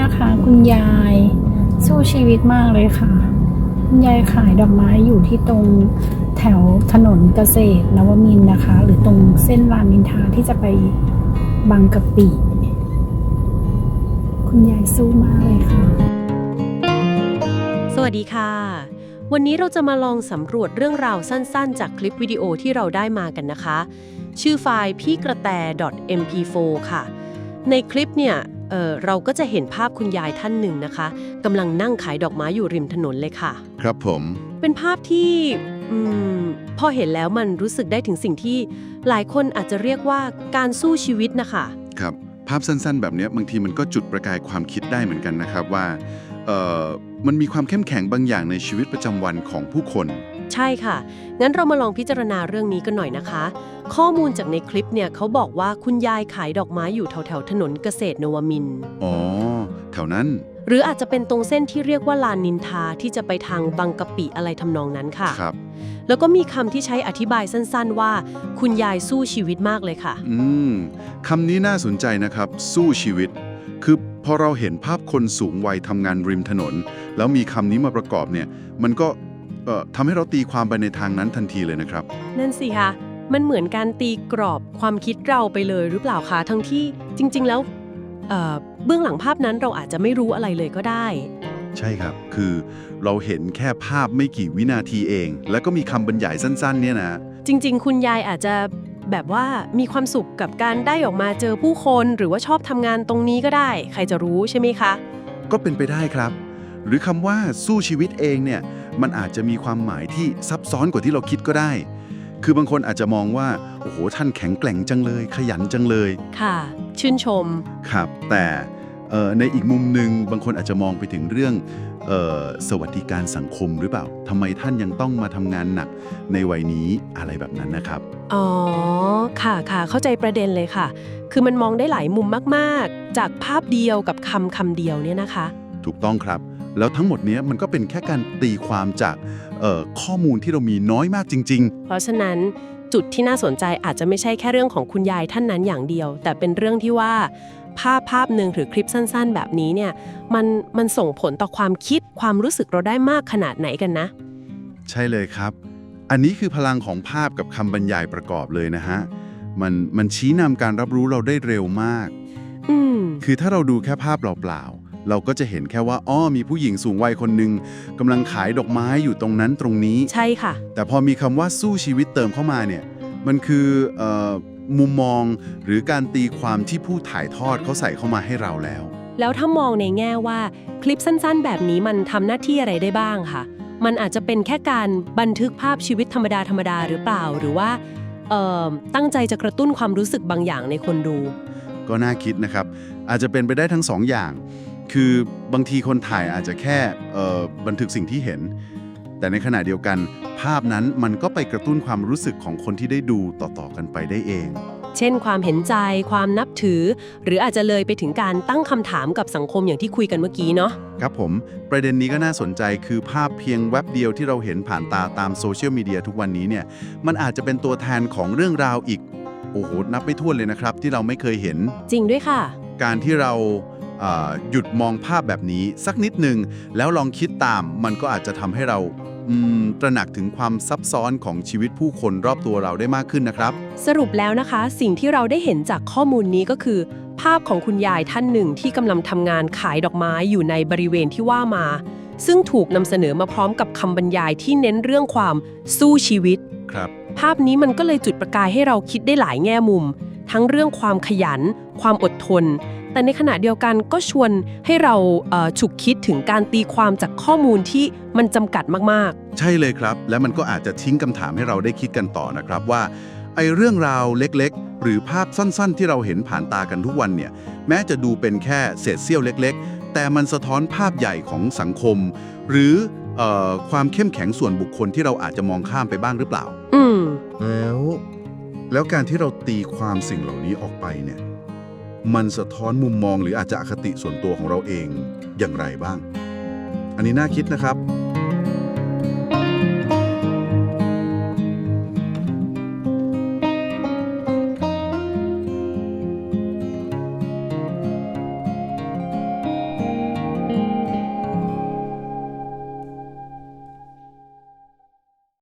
นะคะ คุณยายสู้ชีวิตมากเลยค่ะ คุณยายขายดอกไม้อยู่ที่ตรงแถวถนนเกษตรนวมินนะคะ หรือตรงเส้นรามอินทาที่จะไปบางกะปิ คุณยายสู้มากเลยค่ะ สวัสดีค่ะ วันนี้เราจะมาลองสำรวจเรื่องราวสั้นๆ จากคลิปวิดีโอที่เราได้มากันนะคะ ชื่อไฟล์พี่กระแต .mp4 ค่ะในคลิปเนี่ย เอ่อเราก็จะเห็นภาพคุณยายท่านหนึ่งนะคะกำลังนั่งขายดอกไม้อยู่ริมถนนเลยค่ะ ครับผม เป็นภาพที่อืมพอเห็นแล้วมันรู้สึกได้ถึงสิ่งที่ หลายคนอาจจะเรียกว่าการสู้ชีวิตนะคะ ครับ ภาพสั้นๆ แบบเนี้ยบางทีมันก็จุดประกายความคิดได้เหมือนกันนะครับว่าเอ่อมันมีความเข้มแข็งบางอย่างในชีวิตประจำวันของผู้คน ใช่ค่ะ งั้นเรามาลองพิจารณาเรื่องนี้กันหน่อยนะคะ ข้อมูลจากในคลิปเนี่ยเขาบอกว่าคุณยายขายดอกไม้อยู่แถวๆถนนเกษตรนวมินทร์อ๋อ แถวนั้น หรืออาจจะเป็นตรงเส้นที่เรียกว่าลานนินทาที่จะไปทางบางกะปิอะไรทำนองนั้นค่ะ ครับ แล้วก็มีคำที่ใช้อธิบายสั้นๆว่า คุณยายสู้ชีวิตมากเลยค่ะ อืม คำนี้น่าสนใจนะครับ สู้ชีวิต คือพอเราเห็นภาพคนสูงวัยทำงานริมถนน แล้วมีคำนี้มาประกอบเนี่ย มันก็ เอ่อทำให้เราตีความไปในทางนั้นทันทีเลยนะครับ นั่นสิคะมันเหมือนการตีกรอบความคิดเราไปเลยหรือเปล่าคะทั้งที่จริง ๆ แล้วเอ่อเบื้องหลังภาพนั้นเราอาจจะไม่รู้อะไรเลยก็ได้ ใช่ครับ คือเราเห็นแค่ภาพไม่กี่วินาทีเอง แล้วก็มีคำบรรยายสั้น ๆ เนี่ยนะ จริง ๆ คุณยายอาจจะแบบว่ามีความสุขกับการได้ออกมาเจอผู้คนหรือว่าชอบทำงานตรงนี้ก็ได้ ใครจะรู้ใช่ไหมคะ ก็เป็นไปได้ครับ หรือคำว่าสู้ชีวิตเองเนี่ย มันอาจจะมีความหมายที่ซับซ้อนกว่าที่เราคิดก็ได้ คือบางคนอาจจะมองว่า โอ้โห ท่านแข็งแกร่งจังเลย ขยันจังเลย ค่ะ ชื่นชม ครับ แต่เอ่อในอีกมุมหนึ่งบางคนอาจจะมองไปถึงเรื่องเอ่อสวัสดิการสังคมหรือเปล่าทำไมท่านยังต้องมาทำงานหนักในวัยนี้อะไรแบบนั้นนะครับ อ๋อ ค่ะค่ะเข้าใจประเด็นเลยค่ะ คือมันมองได้หลายมุมมาก ๆ จากภาพเดียวกับคำคำเดียวเนี่ยนะคะ ถูกต้องครับ แล้วทั้งหมดเนี้ยมันก็เป็นแค่การตีความจากเอ่อข้อมูลที่เรามีน้อยมากจริงเพราะฉะนั้นจุดที่น่าสนใจอาจจะไม่ใช่แค่เรื่องของคุณยายท่านนั้นอย่างเดียว แต่เป็นเรื่องที่ว่าภาพภาพหนึ่งหรือคลิปสั้นๆ แบบนี้เนี่ยมันมันส่งผลต่อความคิดความรู้สึกเราได้มากขนาดไหนกันนะๆใช่เลยครับ อันนี้คือพลังของภาพกับคำบรรยายประกอบเลยนะฮะมันมันชี้นำการรับรู้เราได้เร็วมาก อืมคือถ้าเราดูแค่ภาพเปล่าๆ เราก็จะเห็นแค่ว่าอ้อมีผู้หญิงสูงวัยคนหนึ่งกำลังขายดอกไม้อยู่ตรงนั้นตรงนี้ ใช่ค่ะ แต่พอมีคำว่าสู้ชีวิตเติมเข้ามาเนี่ย มันคือเออมุมมองหรือการตีความที่ผู้ถ่ายทอดเขาใส่เข้ามาให้เราแล้ว แล้วถ้ามองในแง่ว่าคลิปสั้นๆ แบบนี้มันทำหน้าที่อะไรได้บ้างค่ะ มันอาจจะเป็นแค่การบันทึกภาพชีวิตธรรมดาธรรมดาหรือเปล่า หรือว่าเอ่อตั้งใจจะกระตุ้นความรู้สึกบางอย่างในคนดู ก็น่าคิดนะครับ อาจจะเป็นไปได้ทั้งสองอย่าง คือบางทีคนถ่ายอาจจะแค่เอ่อบันทึกสิ่งที่เห็น แต่ในขณะเดียวกัน ภาพนั้นมันก็ไปกระตุ้นความรู้สึกของคนที่ได้ดูต่อๆกันไปได้เอง เช่น ความเห็นใจ ความนับถือ หรืออาจจะเลยไปถึงการตั้งคำถามกับสังคมอย่างที่คุยกันเมื่อกี้เนาะครับผม ประเด็นนี้ก็น่าสนใจคือภาพเพียงแวบเดียวที่เราเห็นผ่านตาตามโซเชียลมีเดียทุกวันนี้เนี่ยมันอาจจะเป็นตัวแทนของเรื่องราวอีกโอ้โหนับไม่ถ้วนเลยนะครับ ที่เราไม่เคยเห็น จริงด้วยค่ะ การที่เราอ่า หยุดมองภาพแบบนี้สักนิดหนึ่งแล้วลองคิดตามมันก็อาจจะทำให้เราอืมตระหนักถึงความซับซ้อนของชีวิตผู้คนรอบตัวเราได้มากขึ้นนะครับ สรุปแล้วนะคะ สิ่งที่เราได้เห็นจากข้อมูลนี้ก็คือ ภาพของคุณยายท่านหนึ่งที่กำลังทำงานขายดอกไม้อยู่ในบริเวณที่ว่ามา ซึ่งถูกนำเสนอมาพร้อมกับคำบรรยายที่เน้นเรื่องความสู้ชีวิตครับ ภาพนี้มันก็เลยจุดประกายให้เราคิดได้หลายแง่มุม ทั้งเรื่องความขยัน ความอดทน แต่ในขณะเดียวกันก็ชวนให้เราเอ่อฉุกคิดถึงการตีความจากข้อมูลที่มันจำกัดมากใช่เลยครับ และมันก็อาจจะทิ้งคำถามให้เราได้คิดกันต่อนะครับว่าไอ้เรื่องราวเล็กๆ หรือภาพสั้นๆ ที่เราเห็นผ่านตากันทุกวันเนี่ยแม้จะดูเป็นแค่เศษเสี้ยวเล็ก ๆ แต่มันสะท้อนภาพใหญ่ของสังคม หรือเออความเข้มแข็งส่วนบุคคลที่เราอาจจะมองข้ามไปบ้างหรือเปล่าๆอืมแล้ว แล้วการที่เราตีความสิ่งเหล่านี้ออกไปเนี่ย มันสะท้อนมุมมองหรืออาจจะอคติส่วนตัวของเราเองอย่างไรบ้าง อันนี้น่าคิดนะครับ